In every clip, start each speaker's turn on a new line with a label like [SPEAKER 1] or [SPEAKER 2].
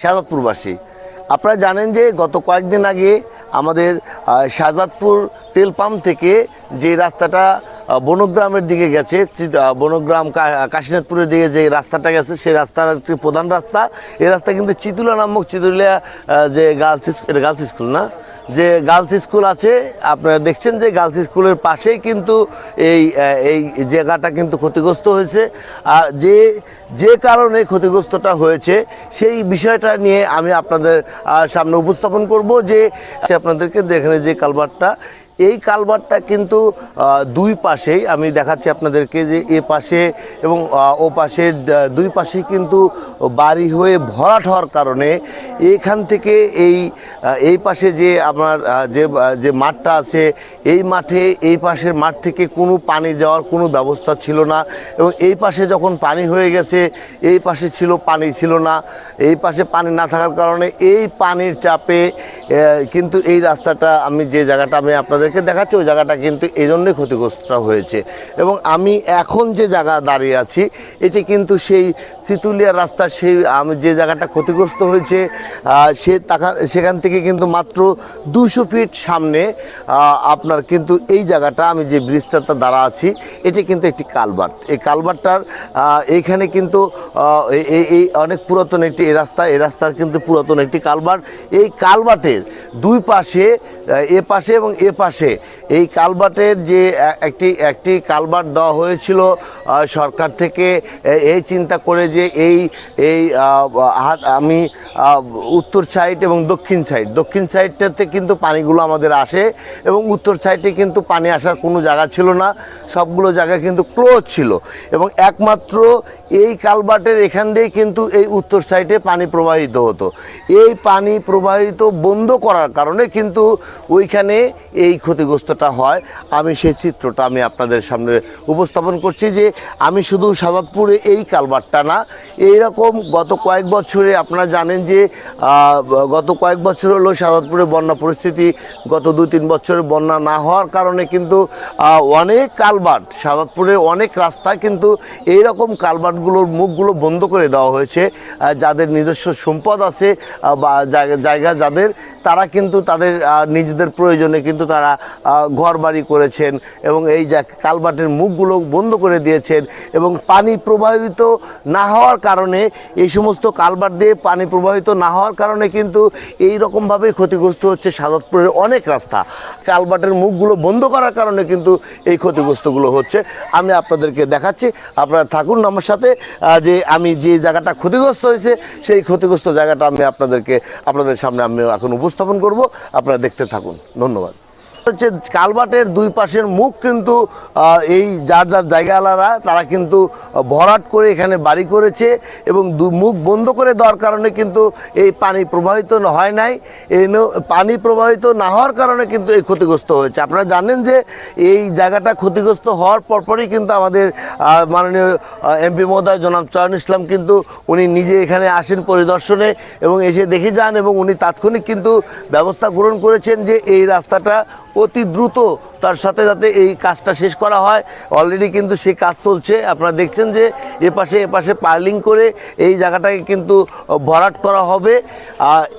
[SPEAKER 1] শাহজাদপুরবাসী। আপনারা জানেন যে গত কয়েকদিন আগে আমাদের শাহজাদপুর তেল পাম্প থেকে যে রাস্তাটা বনগ্রামের দিকে গেছে বনগ্রাম কাশীনাথপুরের দিকে যে রাস্তাটা গেছে, সেই রাস্তার একটি প্রধান রাস্তা। এই রাস্তা কিন্তু চিতুলা নামক চিতুলিয়া যে গার্লস স্কুল গার্লস স্কুল না? যে গার্লস স্কুল আছে, আপনারা দেখছেন যে গার্লস স্কুলের পাশেই কিন্তু এই এই জায়গাটা কিন্তু ক্ষতিগ্রস্ত হয়েছে। আর যে যে কারণে ক্ষতিগ্রস্তটা হয়েছে, সেই বিষয়টা নিয়ে আমি আপনাদের সামনে উপস্থাপন করব যে, আপনাদেরকে দেখেন যে কালভারটা এই কালভারটা কিন্তু দুই পাশেই আমি দেখাচ্ছি আপনাদেরকে যে এ পাশে এবং ও পাশে দুই পাশেই কিন্তু বাড়ি হয়ে ভরাট হওয়ার কারণে এখান থেকে এই এই পাশে যে আমার যে যে মাঠটা আছে, এই মাঠে, এই পাশের মাঠ থেকে কোনো পানি যাওয়ার কোনো ব্যবস্থা ছিল না এবং এই পাশে যখন পানি হয়ে গেছে, এই পাশে ছিল পানি ছিল না। এই পাশে পানি না থাকার কারণে এই পানির চাপে কিন্তু এই রাস্তাটা আমি যে জায়গাটা আমি আপনাদেরকে দেখাচ্ছি, ওই জায়গাটা কিন্তু এই জন্যই ক্ষতিগ্রস্তটা হয়েছে। এবং আমি এখন যে জায়গা দাঁড়িয়ে আছি, এটি কিন্তু সেই চিতুলিয়া রাস্তার সেই, আমি যে জায়গাটা ক্ষতিগ্রস্ত হয়েছে সে টাকা সেখান থেকে কিন্তু মাত্র দুশো ফিট সামনে আপনার কিন্তু এই জায়গাটা, আমি যে ব্রিজটাতে দাঁড়া আছি, এটি কিন্তু একটি কালভার্ট এই কালভার্টটার এইখানে কিন্তু এই- অনেক পুরাতন একটি, এই রাস্তা, এই রাস্তার কিন্তু পুরাতন একটি কালভার্ট এই কালভার্টের দুই পাশে এ পাশে এবং এ পাশে এই কালভার্টের যে একটি একটি কালভার্ট দেওয়া হয়েছিল সরকার থেকে এই চিন্তা করে যে এই এই আমি উত্তর সাইড এবং দক্ষিণ সাইড। দক্ষিণ সাইডটাতে কিন্তু পানিগুলো আমাদের আসে এবং উত্তর সাইডে কিন্তু পানি আসার কোনো জায়গা ছিল না, সবগুলো জায়গা কিন্তু ক্লোজ ছিল। এবং একমাত্র এই কালভার্টের এখান দিয়ে কিন্তু এই উত্তর সাইডে পানি প্রবাহিত হতো। এই পানি প্রবাহিত বন্ধ করার কারণে কিন্তু ওইখানে এই ক্ষতিগ্রস্তটা হয়, আমি সেই চিত্রটা আমি আপনাদের সামনে উপস্থাপন করছি যে আমি শুধু সাদাতপুরে এই কালবারটা না, এইরকম গত কয়েক বছরে আপনারা জানেন যে গত কয়েক বছর হলো সাদাতপুরে বন্যা পরিস্থিতি, গত দু তিন বছরে বন্যা না হওয়ার কারণে কিন্তু অনেক কালভার্ট সাদাতপুরের অনেক রাস্তায় কিন্তু এইরকম কালভার্টগুলোর মুখগুলো বন্ধ করে দেওয়া হয়েছে যাদের নিজস্ব সম্পদ আছে বা জায়গা যাদের, তারা কিন্তু তাদের নিজেদের প্রয়োজনে কিন্তু তারা ঘর বাড়ি করেছেন এবং এই যে কালভার্টের মুখগুলো বন্ধ করে দিয়েছেন এবং পানি প্রবাহিত না হওয়ার কারণে, এই সমস্ত কালভার্ট দিয়ে পানি প্রবাহিত না হওয়ার কারণে কিন্তু এই রকমভাবে ক্ষতিগ্রস্ত হচ্ছে সাদতপুরের অনেক রাস্তা। কালভার্টের মুখগুলো বন্ধ করার কারণে কিন্তু এই ক্ষতিগ্রস্তগুলো হচ্ছে। আমি আপনাদেরকে দেখাচ্ছি, আপনারা থাকুন আমার সাথে যে আমি যে জায়গাটা ক্ষতিগ্রস্ত হয়েছে, সেই ক্ষতিগ্রস্ত জায়গাটা আমি আপনাদেরকে, আপনাদের সামনে আমি এখন উপস্থাপন করব। আপনারা দেখতে থাকুন। ধন্যবাদ। হচ্ছে কালভার্টের দুই পাশের মুখ কিন্তু এই যার যার জায়গাওয়ালারা, তারা কিন্তু ভরাট করে এখানে বাড়ি করেছে এবং দু- মুখ বন্ধ করে দেওয়ার কারণে কিন্তু এই পানি প্রবাহিত হয় নাই। এই পানি প্রবাহিত না হওয়ার কারণে কিন্তু এই ক্ষতিগ্রস্ত হয়েছে। আপনারা জানেন যে এই জায়গাটা ক্ষতিগ্রস্ত হওয়ার পরপরই কিন্তু আমাদের মাননীয় এমপি মহোদয় জনাব চয়ন ইসলাম কিন্তু উনি নিজে এখানে আসেন পরিদর্শনে এবং এসে দেখে যান এবং উনি তাৎক্ষণিক কিন্তু ব্যবস্থা গ্রহণ করেছেন যে এই রাস্তাটা অতি দ্রুত তার সাথে যাতে এই কাজটা শেষ করা হয়। অলরেডি কিন্তু সেই কাজ চলছে। আপনারা দেখছেন যে এপাশে এপাশে পার্লিং করে এই জায়গাটাকে কিন্তু ভরাট করা হবে।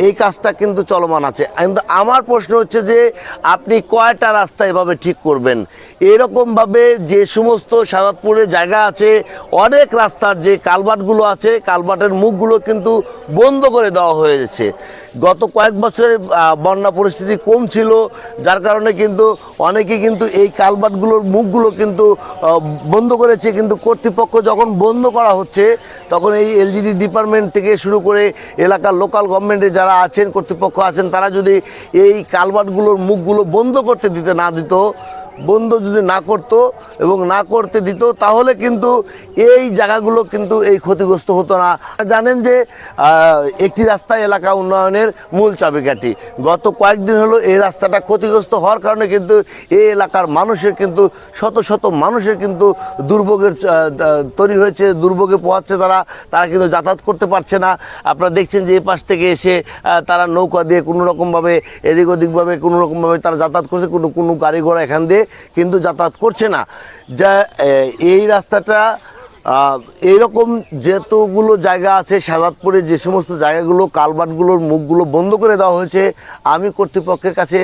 [SPEAKER 1] এই কাজটা কিন্তু চলমান আছে। কিন্তু আমার প্রশ্ন হচ্ছে যে আপনি কয়টা রাস্তা এভাবে ঠিক করবেন? এরকমভাবে যে সমস্ত সারাতপুরে জায়গা আছে, অনেক রাস্তার যে কালভার্টগুলো আছে কালভার্টের মুখগুলো কিন্তু বন্ধ করে দেওয়া হয়েছে। গত কয়েক বছরে বন্যা পরিস্থিতি কম ছিল, যার কারণে কিন্তু অনেকে কিন্তু এই কালভার্টগুলোর মুখগুলো কিন্তু বন্ধ করেছে। কিন্তু কর্তৃপক্ষ যখন বন্ধ করা হচ্ছে, তখন এই এলজিডি ডিপার্টমেন্ট থেকে শুরু করে এলাকার লোকাল গভর্নমেন্টে যারা আছেন, কর্তৃপক্ষ আছেন, তারা যদি এই কালভার্টগুলোর মুখগুলো বন্ধ করতে দিতে না দিত বন্ধ যদি না করতো এবং না করতে দিত, তাহলে কিন্তু এই জায়গাগুলো কিন্তু এই ক্ষতিগ্রস্ত হতো না। জানেন যে একটি রাস্তা এলাকা উন্নয়নের মূল চাবিকাঠি। গত কয়েকদিন হলো এই রাস্তাটা ক্ষতিগ্রস্ত হওয়ার কারণে কিন্তু এই এলাকার মানুষের কিন্তু, শত শত মানুষের কিন্তু দুর্ভোগের তৈরি হয়েছে, দুর্ভোগে পোহাচ্ছে তারা। তারা কিন্তু যাতায়াত করতে পারছে না। আপনারা দেখছেন যে এই পাশ থেকে এসে তারা নৌকা দিয়ে কোনো রকমভাবে এদিক ওদিকভাবে কোনো রকমভাবে তারা যাতায়াত করছে। কোনো কোনো গাড়ি ঘোড়া এখান দিয়ে কিন্তু যাতায়াত করছে না। যা এই রাস্তাটা এইরকম যেতগুলো জায়গা আছে সাজাদপুরে যে সমস্ত জায়গাগুলো, কালবাটগুলোর মুখগুলো বন্ধ করে দেওয়া হয়েছে, আমি কর্তৃপক্ষের কাছে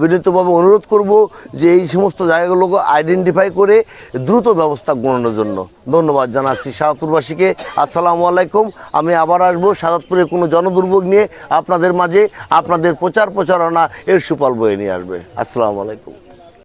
[SPEAKER 1] বিনীতভাবে অনুরোধ করব যে এই সমস্ত জায়গাগুলোকে আইডেন্টিফাই করে দ্রুত ব্যবস্থা গ্রহণের জন্য। ধন্যবাদ জানাচ্ছি সাদাতপুরবাসীকে আসসালামু আলাইকুম। আমি আবার আসব সাদাতপুরে কোনো জনদুর্ভোগ নিয়ে আপনাদের মাঝে। আপনাদের প্রচার প্রচারণা এর সুফল বয়ে নিয়ে আসবে। আসসালামু আলাইকুম।